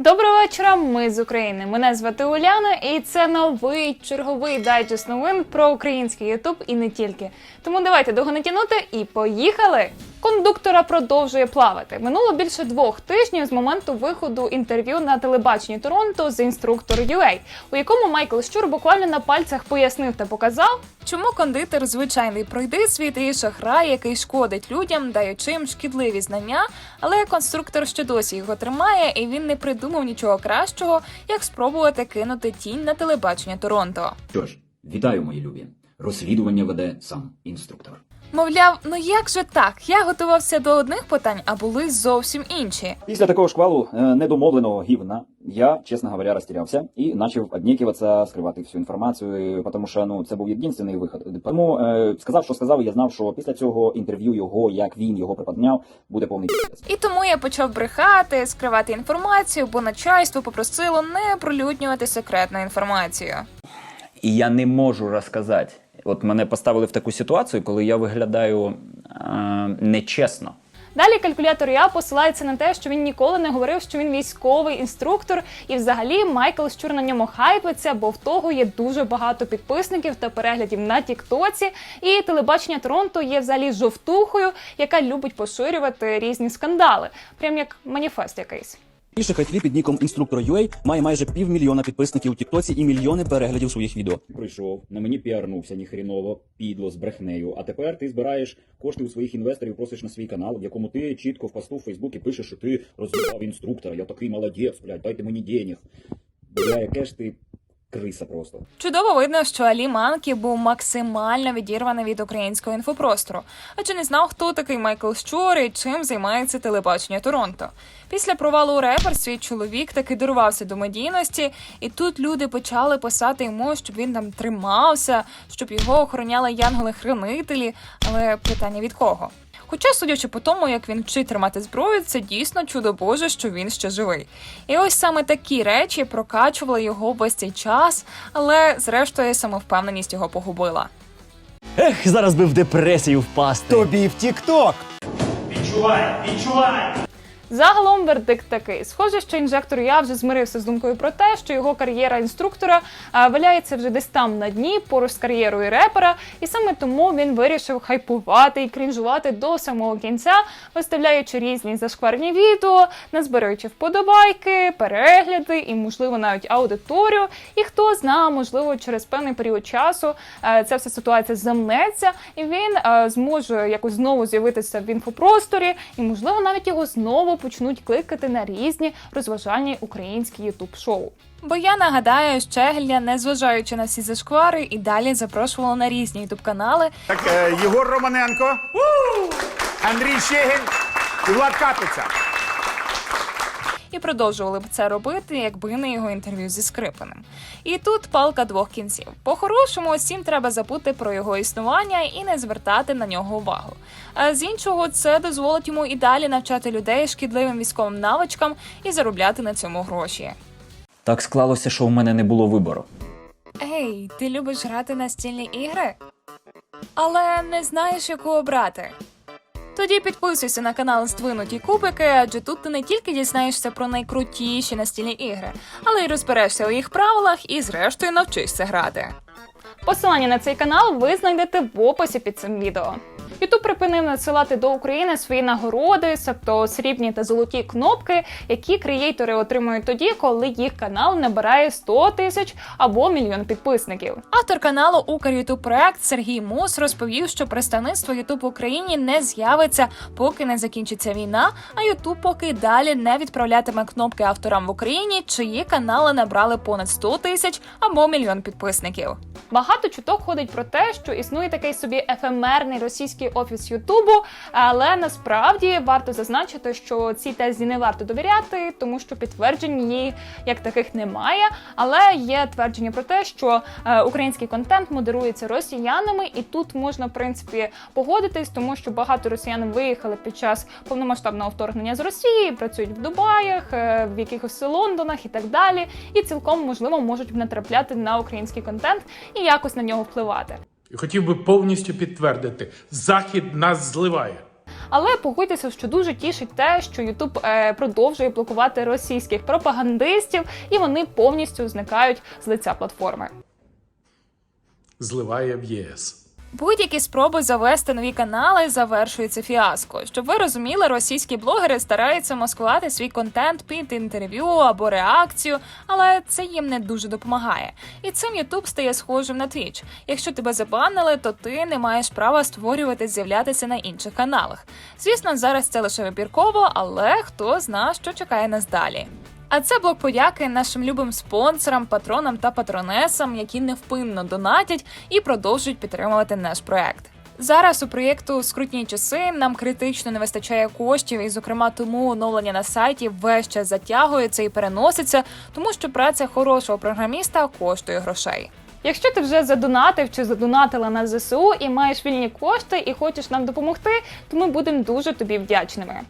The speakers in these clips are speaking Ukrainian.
Доброго вечора, ми з України. Мене звати Уляна, і це новий черговий дайджест новин про український Ютуб і не тільки. Тому давайте довго не тянути і поїхали! Кондуктора продовжує плавати. Минуло більше двох тижнів з моменту виходу інтерв'ю на телебаченні Торонто з інструктор UA, у якому Майкл Щур буквально на пальцях пояснив та показав, чому кондитер звичайний пройдисвіт і шахрай, який шкодить людям, даючи їм шкідливі знання, але конструктор ще досі його тримає, і він не придумав нічого кращого, як спробувати кинути тінь на телебачення Торонто. Що ж, вітаю, мої любі. Розслідування веде сам інструктор. Мовляв, ну як же так? Я готувався до одних питань, а були зовсім інші. Після такого шквалу е, недомовленого гівна я, чесно говоря, розтірявся і почав однікуватися, скривати всю інформацію, тому що ну це був єдиний виход. Тому е, сказав, що сказав, і я знав, що після цього інтерв'ю його, як він його приподняв, буде повний. І тому я почав брехати, скривати інформацію, бо начальство попросило не пролюднювати секретну інформацію. І я не можу розказати. От мене поставили в таку ситуацію, коли я виглядаю е, нечесно. Далі калькулятор Я посилається на те, що він ніколи не говорив, що він військовий інструктор, і взагалі Майкл Щур на ньому хайпиться, бо в того є дуже багато підписників та переглядів на Тіктоці. І телебачення Торонто є взагалі жовтухою, яка любить поширювати різні скандали, прям як маніфест якийсь. Більше хайтлі під ніком інструктор UA має майже півмільйона підписників у Тіктоці і мільйони переглядів своїх відео. Прийшов, на мені піарнувся ніхріново, підло з брехнею. А тепер ти збираєш кошти у своїх інвесторів, просиш на свій канал, в якому ти чітко в посту в Фейсбуці пишеш, що ти розвивав інструктора. Я такий молодець, блядь, дайте мені денег. Бля, яке ж ти криса просто. Чудово видно, що Алі Манкі був максимально відірваний від українського інфопростору, адже не знав, хто такий Майкл Щур і чим займається телебачення Торонто. Після провалу у реперстві чоловік таки дорвався до медійності, і тут люди почали писати йому, щоб він там тримався, щоб його охороняли янголи-хранителі. Але питання від кого? Хоча, судячи по тому, як він вчить тримати зброю, це дійсно чудо Боже, що він ще живий. І ось саме такі речі прокачували його весь цей час, але зрештою самовпевненість його погубила. Ех, зараз би в депресію впасти. Тобі в Тік-Ток. Загалом вердикт такий: схоже, що інжектор я вже змирився з думкою про те, що його кар'єра інструктора валяється вже десь там на дні поруч з кар'єрою репера, і саме тому він вирішив хайпувати і крінжувати до самого кінця, виставляючи різні зашкварні відео, назбираючи вподобайки, перегляди і, можливо, навіть аудиторію. І хто зна, можливо, через певний період часу ця вся ситуація замнеться, і він зможе якось знову з'явитися в інфопросторі, і можливо навіть його знову почнуть кликати на різні розважальні українські ютуб шоу. Бо я нагадаю, Щегля, незважаючи на всі зашквари, і далі запрошувала на різні ютуб канали, Так, е, Єгор Романенко, Андрій Щегель і Влад Капиця. І продовжували б це робити, якби не його інтерв'ю зі Скрипиним. І тут палка двох кінців. По-хорошому, усім треба забути про його існування і не звертати на нього увагу. А з іншого, це дозволить йому і далі навчати людей шкідливим військовим навичкам і заробляти на цьому гроші. Так склалося, що у мене не було вибору. Ей, ти любиш грати настільні ігри? Але не знаєш, яку обрати. Тоді підписуйся на канал Здвинуті Кубики, адже тут ти не тільки дізнаєшся про найкрутіші настільні ігри, але й розберешся у їх правилах і, зрештою, навчишся грати. Посилання на цей канал ви знайдете в описі під цим відео. Ютуб припинив надсилати до України свої нагороди, тобто срібні та золоті кнопки, які креатори отримують тоді, коли їх канал набирає 100 тисяч або мільйон підписників. Автор каналу Укр Ютуб проект Сергій Мус розповів, що представництво Ютуб в Україні не з'явиться, поки не закінчиться війна. А Ютуб поки далі не відправлятиме кнопки авторам в Україні, чиї канали набрали понад 100 тисяч або мільйон підписників. Багато чуток ходить про те, що існує такий собі ефемерний російський офіс Ютубу, але насправді варто зазначити, що цій тезі не варто довіряти, тому що підтверджень її як таких немає. Але є твердження про те, що е, український контент модерується росіянами, і тут можна в принципі погодитись, тому що багато росіян виїхали під час повномасштабного вторгнення з Росії, працюють в Дубаях, е, в якихось Лондонах і так далі, і цілком можливо можуть натрапляти на український контент і якось на нього впливати. І хотів би повністю підтвердити: Захід нас зливає. Але погодьтеся, що дуже тішить те, що Ютуб е, продовжує блокувати російських пропагандистів, і вони повністю зникають з лиця платформи. зливає в ЄС. Будь-які спроби завести нові канали завершуються фіаско. Щоб ви розуміли, російські блогери стараються маскувати свій контент під інтерв'ю або реакцію, але це їм не дуже допомагає. І цим YouTube стає схожим на Twitch. Якщо тебе забанили, то ти не маєш права створювати, з'являтися на інших каналах. Звісно, зараз це лише вибірково, але хто зна, що чекає нас далі. А це блок подяки нашим любим спонсорам, патронам та патронесам, які невпинно донатять і продовжують підтримувати наш проект. Зараз у проєкту скрутні часи нам критично не вистачає коштів, і, зокрема, тому оновлення на сайті весь час затягується і переноситься, тому що праця хорошого програміста коштує грошей. Якщо ти вже задонатив чи задонатила на ЗСУ і маєш вільні кошти і хочеш нам допомогти, то ми будемо дуже тобі вдячними.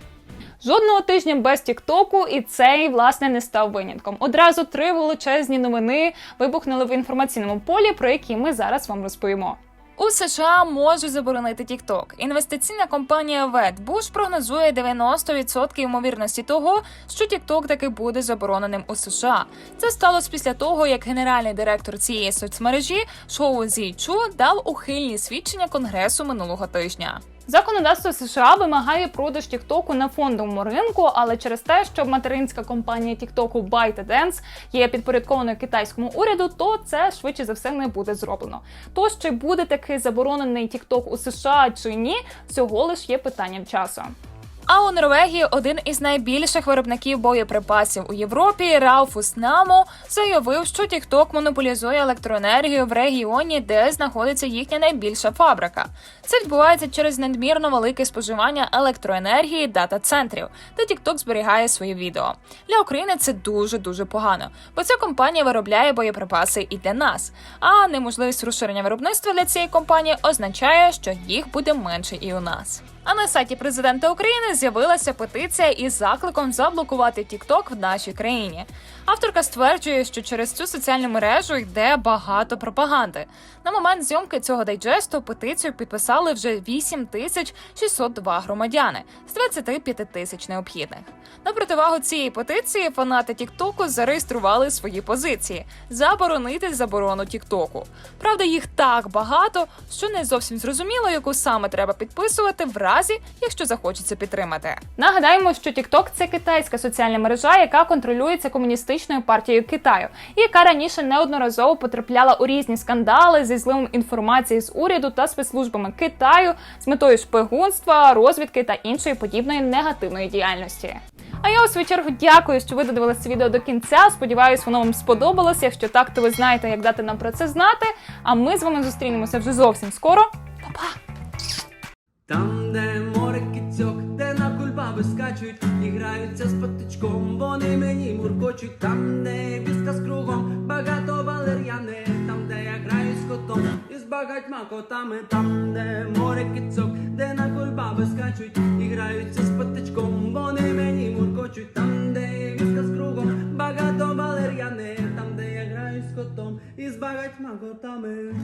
Жодного тижня без Тіктоку, і цей власне не став винятком. Одразу три величезні новини вибухнули в інформаційному полі, про які ми зараз вам розповімо. У США можуть заборонити TikTok. Інвестиційна компанія Wedbush прогнозує 90% ймовірності того, що TikTok таки буде забороненим у США. Це сталося після того, як генеральний директор цієї соцмережі Шоу Зі Чу дав ухильні свідчення конгресу минулого тижня. Законодавство США вимагає продаж Тіктоку на фондовому ринку, але через те, що материнська компанія Тіктоку ByteDance є підпорядкованою китайському уряду, то це швидше за все не буде зроблено. Тож чи буде такий заборонений Тікток у США чи ні, цього лиш є питанням часу. А у Норвегії один із найбільших виробників боєприпасів у Європі Рауфус Намо заявив, що TikTok монополізує електроенергію в регіоні, де знаходиться їхня найбільша фабрика. Це відбувається через надмірно велике споживання електроенергії дата-центрів, де TikTok зберігає свої відео. Для України це дуже дуже погано, бо ця компанія виробляє боєприпаси і для нас. А неможливість розширення виробництва для цієї компанії означає, що їх буде менше і у нас. А на сайті президента України з'явилася петиція із закликом заблокувати TikTok в нашій країні. Авторка стверджує, що через цю соціальну мережу йде багато пропаганди. На момент зйомки цього дайджесту петицію підписали вже 8602 громадяни з 25 тисяч необхідних. На противагу цієї петиції фанати Тіктоку зареєстрували свої позиції заборонити заборону Тіктоку. Правда, їх так багато, що не зовсім зрозуміло, яку саме треба підписувати в разі, якщо захочеться підтримати. Нагадаємо, що TikTok – це китайська соціальна мережа, яка контролюється комуністичною партією Китаю, і яка раніше неодноразово потрапляла у різні скандали зі зливом інформації з уряду та спецслужбами Китаю з метою шпигунства, розвідки та іншої подібної негативної діяльності. А я у свою чергу дякую, що ви додивилися це відео до кінця. Сподіваюсь, воно вам сподобалось. Якщо так, то ви знаєте, як дати нам про це знати. А ми з вами зустрінемося вже зовсім скоро. Па-па! На скачуть, і з патичком, вони мені муркочуть, там, де віска з кругом, багато валер'яни, там, де я граю з котом, і з багатьма котами, там, де море кицьок, де на кульбаби скачуть, і граються з патичком, вони мені муркочуть, там, де віска з кругом, багато валер'яни, там, де я граю з котом, і з багатьма котами.